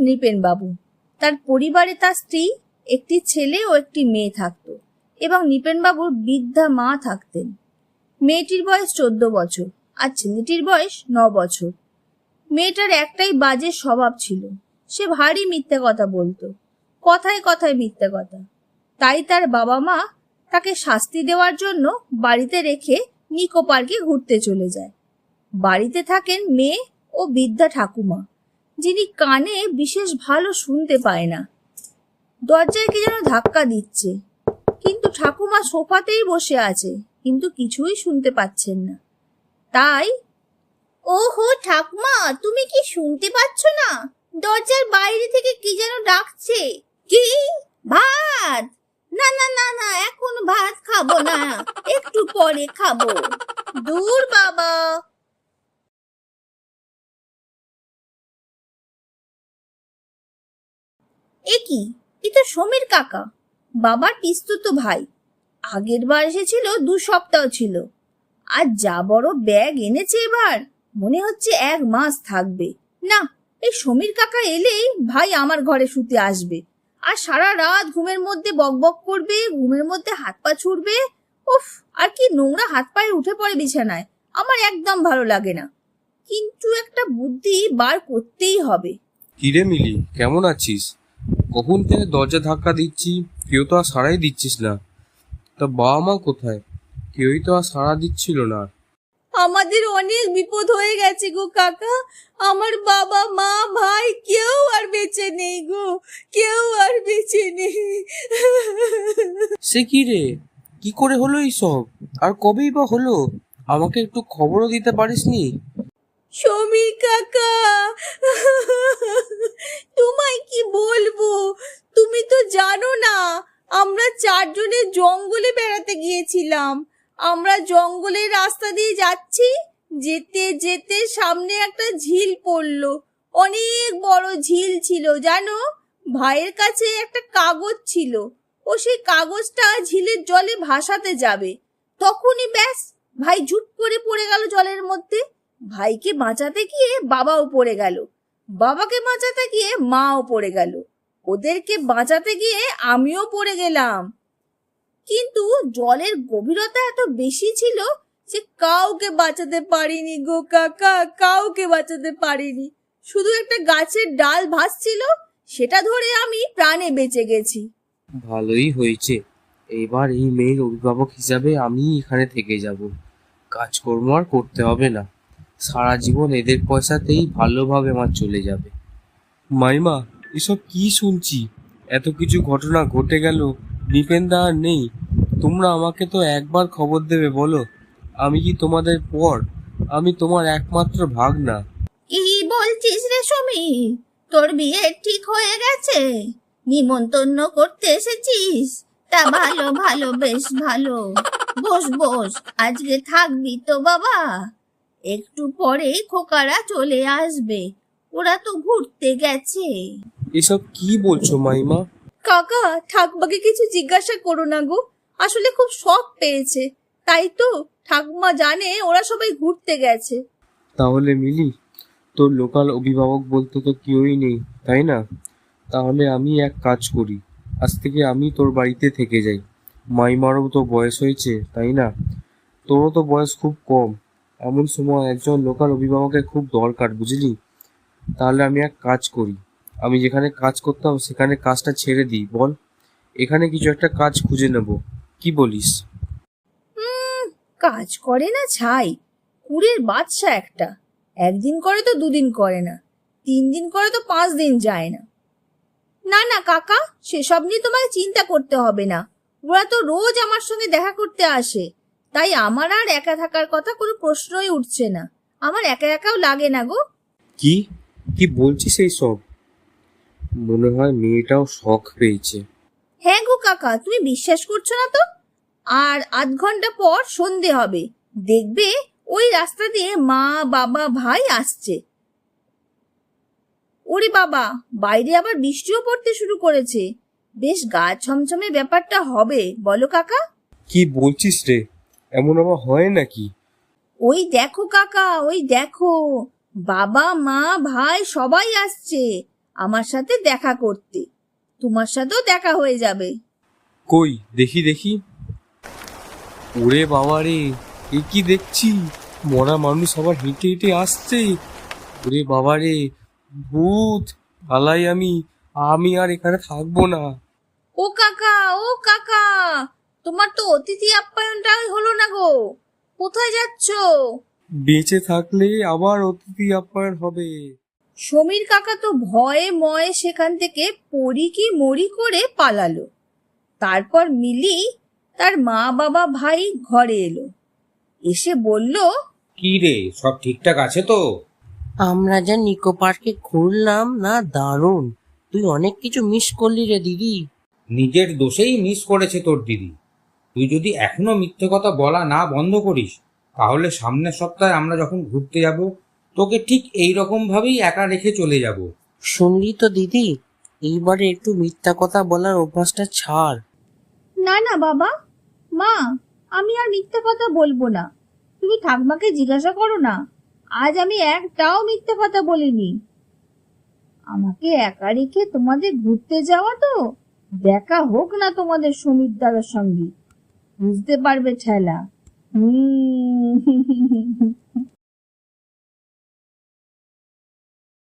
নৃপেনবাবু তার পরিবারে তার স্ত্রী, একটি ছেলে ও একটি মেয়ে থাকতো এবং নৃপেনবাবুর বৃদ্ধা মা থাকতেন। মেয়েটির বয়স চোদ্দ বছর আর ছেলেটির বয়স ন বছর। মেয়েটার একটাই বাজে স্বভাব ছিল। সে ভারী মিথ্যে কথা বলতো, কথায় কথায় মিথ্যে কথা। তাই তার বাবা মা তাকে শাস্তি দেওয়ার জন্য বাড়িতে রেখে নিকো পার্কে ঘুরতে চলে যায়। বাড়িতে থাকেন মেয়ে ও বৃদ্ধা ঠাকুমা। যিনি কানে বিশেষ ভালো শুনতে পায় না। দরজায় কি যেন ধাক্কা দিচ্ছে। কিন্তু ঠাকুমা সোফাতেই বসে আছে, কিন্তু কিছুই শুনতে পাচ্ছেন না। তাই, ওহো ঠাকুমা, তুমি কি শুনতে পাচ্ছ না? দরজার বাইরে থেকে কি যেন ডাকছে? কি? ভাত? না না না না, এখন ভাত খাব না। একটু পরে খাব। দূর বাবা এ কি? এ তো সমীর কাকা। বাবার পিস্তুত ভাই। আগের বার এসেছিল, দু সপ্তাহ ছিল। আর যা বড় ব্যাগ এনেছে এবার, মনে হচ্ছে এক মাস থাকবে। না, এই সমীর কাকা এলেই ভাই আমার ঘরে শুতে আসবে। আর সারা রাত ঘুমের মধ্যে বকবক করবে, ঘুমের মধ্যে হাত পা ছুড়বে। উফ, আর কি নোংরা হাত পায়ে উঠে পড়ে বিছানায়। আমার একদম ভালো লাগে না। কিন্তু একটা বুদ্ধি বার করতেই হবে। কিরে মিলি, কেমন আছিস? কখন থেকে দরজা ধাক্কা দিচ্ছি কেউ তো আর সাড়াই দিচ্ছিস না। তা বাবা মা কোথায়? কেউই তো আর সাড়া দিচ্ছিল না। আমাদের অনেক বিপদ হয়ে গেছে গো কাকা। আমার বাবা মা ভাই কেউ আর বেঁচে নেই গো। কেউ আর বেঁচে নেই। সে কি রে? কি করে হলো এই সব আর কবেই বা হলো? আমাকে একটু খবরও দিতে পারিসনি? সমীর কাকা, তোমায় কি বলব? তুমি তো জানো না, আমরা চারজনে জঙ্গলে বেড়াতে গিয়েছিলাম। আমরা জঙ্গলের রাস্তা দিয়ে যাচ্ছি, যেতে যেতে সামনে একটা ঝিল পড়ল। অনেক বড় ঝিল ছিল, জানো? ভাইয়ের কাছে একটা কাগজ ছিল। ও সেই কাগজটা ঝিলের জলে ভাসাতে যাবে। তখনই ব্যাস, ভাই ঝুট করে পড়ে গেল জলের মধ্যে। ভাইকে বাঁচাতে গিয়ে বাবাও পড়ে গেল। বাবাকে বাঁচাতে গিয়ে মাও পড়ে গেল। ওদেরকে বাঁচাতে গিয়ে আমিও পড়ে গেলাম। কিন্তু জলের গভীরতা এত বেশি ছিল যে কাউকে বাঁচাতে পারিনি গো কাকা, কাউকে বাঁচাতে পারিনি। শুধু একটা গাছের ডাল ভাসছিল, সেটা ধরে আমি প্রাণে বেঁচে গেছি। ভালোই হয়েছে। এবার এই মেয়ের অভিভাবক হিসাবে আমি এখানে থেকে যাব। কাজকর্ম আর করতে হবে না। সারা জীবন এদের পয়সাতেই ভালোভাবে আমার চলে যাবে। মাইমা এসব কি শুনছি? এত কিছু ঘটনা ঘটে গেল নিপেন্দা আর নেই। তোমরা আমাকে তো একবার খবর দেবে বলো। আমি কি তোমাদের পর? আমি তোমার একমাত্র ভাগ না কি বলছিস রে সমী? তোর বিয়ে ঠিক হয়ে গেছে। নিমন্ত্রণ করতে এসেছিস? তা ভালো ভালো বেশ ভালো। বস বস আজকে থাকবি তো বাবা। একটু পরেই খোকারা চলে আসবে। ওরা তো ঘুরতে গেছে। এসব কি বলছো মাইমা? কাকা ঠাকুমাকে কিছু জিজ্ঞাসা করো না গো। আসলে খুব শখ পেয়েছে। তাই তো ঠাকুমা জানে ওরা সবাই ঘুরতে গেছে। তাহলে মিলি তোর লোকাল অভিভাবক বলতে তো কেউই নেই তাই না? তাহলে আমি এক কাজ করি। আজ থেকে আমি তোর বাড়িতে থেকে যাই। মাইমারও তো বয়স হয়েছে তাই না? তোরও তো বয়স খুব কম। এমন সময় একজন লোকাল অভিভাবকের খুব দরকার, বুঝলি? তাহলে আমি এক কাজ করি। আমি যেখানে কাজ করতাম সেখানে কাজটা ছেড়ে দিই, বল। এখানে কিছু একটা কাজ খুঁজে নেব। কি বলিস? কাজ করে না ছাই। কুড়ির বাচ্চা একটা। একদিন করে তো দুদিন করে না। তিন দিন করে তো পাঁচ দিন যায় না। না না, কাকা, সেসব নিয়ে তোমায় চিন্তা করতে হবে না। ওরা তো রোজ আমার সঙ্গে দেখা করতে আসে। তাই আমার আর একা থাকার কথা কোনো প্রশ্নই উঠছে না। আমার একা একাও লাগে না গো। কি? কি বলছিস এই সব? মনে হয় মেয়েটাও শখ পেয়েছে। হ্যাঁ গো কাকা তুমি বিশ্বাস করছ না তো? আর আধ ঘণ্টা পর সন্ধে হবে। দেখবে ওই রাস্তা দিয়ে মা বাবা ভাই আসছে। ওরে বাবা বাইরে আবার বৃষ্টিও পড়তে শুরু করেছে। বেশ গা ছমছমে ব্যাপারটা হবে বলো কাকা। কি বলছিস রে? এমন আবার হয় নাকি? ওই দেখো কাকা ওই দেখো। বাবা মা ভাই সবাই আসছে আমার সাথে দেখা করতে। তোমার সাথেও দেখা হয়ে যাবে। কই? দেখি দেখি। ওরে বাবা রে এ কি দেখছি? মরা মানুষ আবার হেঁটে হেঁটে আসছে। ওরে বাবা রে ভূত পালাই আমি। আমি আর এখানে থাকব না। ও কাকা ও কাকা তোমার তো অতিথি আপ্যায়নটাই হলো না গো। কোথায় যাচ্ছ? বেঁচে থাকলে আবার অতিথি আপ্যায়ন হবে। সমীর কাকা তো ভয়ে ময়ে সেখান থেকে পড়ি কি মরি করে পালালো। তারপর মিলি তার মা বাবা ভাই ঘরে এলো। এসে বলল কি রে সব ঠিকঠাক আছে তো? আমরা যা নিকো পার্কে ঘুরলাম না দারুণ। তুই অনেক কিছু মিস করলি রে দিদি। নিজের দোষেই মিস করেছে তোর দিদি। তুই যদি এখনও মিথ্যে কথা বলা না বন্ধ করিস তাহলে সামনের সপ্তাহে আমরা যখন ঘুরতে যাব তোকে ঠিক এই রকম ভাবেই একা রেখে চলে যাব। শুনলি তো দিদি এইবারে একটু মিথ্যা কথা বলার অভ্যাসটা ছাড়। না না বাবা। মা আমি আর মিথ্যে কথা বলব না। তুমি ঠাকমাকে জিজ্ঞাসা করো না। আজ আমি একটাও মিথ্যে কথা বলিনি। আমাকে একা রেখে তোমাদের ঘুরতে যাওয়া তো দেখা হোক না তোমাদের সমীর দাদার সঙ্গে। বুঝতে পারবে ঠেলা হুম।